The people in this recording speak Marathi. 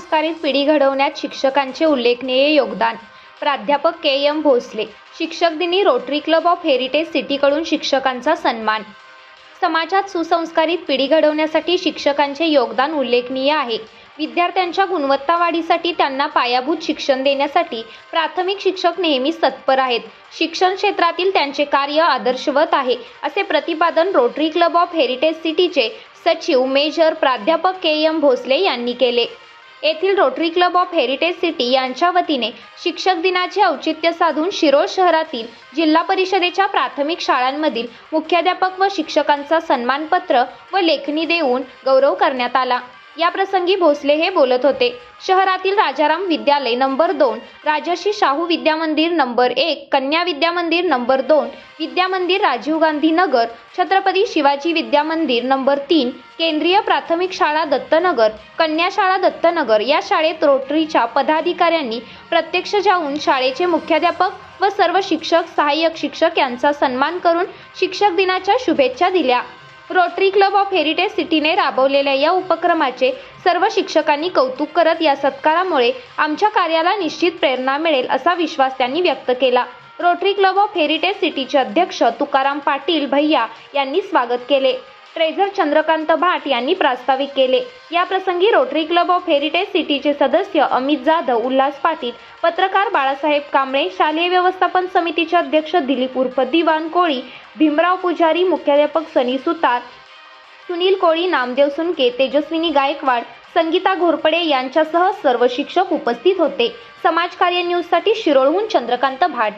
संस्कारित पिढी घडवण्यात शिक्षकांचे उल्लेखनीय योगदान. प्राध्यापक के एम भोसले शिक्षक दिनी रोटरी क्लब ऑफ हेरिटेज सिटीकडून शिक्षकांचा सन्मान. समाजात सुसंस्कारित पिढी घडवण्यासाठी शिक्षकांचे योगदान उल्लेखनीय आहे. विद्यार्थ्यांच्या गुणवत्ता वाढीसाठी त्यांना पायाभूत शिक्षण देण्यासाठी प्राथमिक शिक्षक नेहमीच तत्पर आहेत. शिक्षण क्षेत्रातील त्यांचे कार्य आदर्शवत आहे असे प्रतिपादन रोटरी क्लब ऑफ हेरिटेज सिटीचे सचिव मेजर प्राध्यापक के एम भोसले यांनी केले. येथील Rotary Club of Heritage City यांच्या वतीने शिक्षक दिनाचे औचित्य साधून शिरोळ शहरातील जिल्हा परिषदेच्या प्राथमिक शाळांमधील मुख्याध्यापक व शिक्षकांचा सन्मानपत्र व लेखणी देऊन गौरव करण्यात आला. या प्रसंगी भोसले हे बोलत होते. शहरातील राजाराम विद्यालय नंबर दोन राजर्षी शाहू विद्यामंदिर नंबर एक कन्या विद्यामंदिर नंबर दोन विद्यामंदिर राजीव गांधी नगर छत्रपती शिवाजी विद्यामंदिर नंबर तीन केंद्रीय प्राथमिक शाळा दत्तनगर कन्या शाळा दत्तनगर या शाळेत रोटरीच्या पदाधिकाऱ्यांनी प्रत्यक्ष जाऊन शाळेचे मुख्याध्यापक व सर्व शिक्षक सहाय्यक शिक्षक यांचा सन्मान करून शिक्षक दिनाच्या शुभेच्छा दिल्या. रोटरी क्लब ऑफ हेरिटेज सिटीने राबवलेल्या या उपक्रमाचे सर्व शिक्षकांनी कौतुक करत या सत्कारामुळे आमच्या कार्याला निश्चित प्रेरणा मिळेल असा विश्वास त्यांनी व्यक्त केला. रोटरी क्लब ऑफ हेरिटेज सिटीचे अध्यक्ष तुकाराम पाटील भैया यांनी स्वागत केले. ट्रेझर चंद्रकांत भाट यांनी प्रास्ताविक केले. या प्रसंगी रोटरी क्लब ऑफ हेरिटेज सिटीचे सदस्य अमित जाधव उल्हास पाटील पत्रकार बाळासाहेब कांबळे शालेय व्यवस्थापन समितीचे अध्यक्ष दिलीप उर्फ दिवान कोळी भीमराव पुजारी मुख्याध्यापक सनी सुतार सुनील कोळी नामदेव सुनके तेजस्विनी गायकवाड संगीता घोरपडे यांच्यासह सर्व शिक्षक उपस्थित होते. समाजकार्य न्यूजसाठी शिरोळहून चंद्रकांत भाट.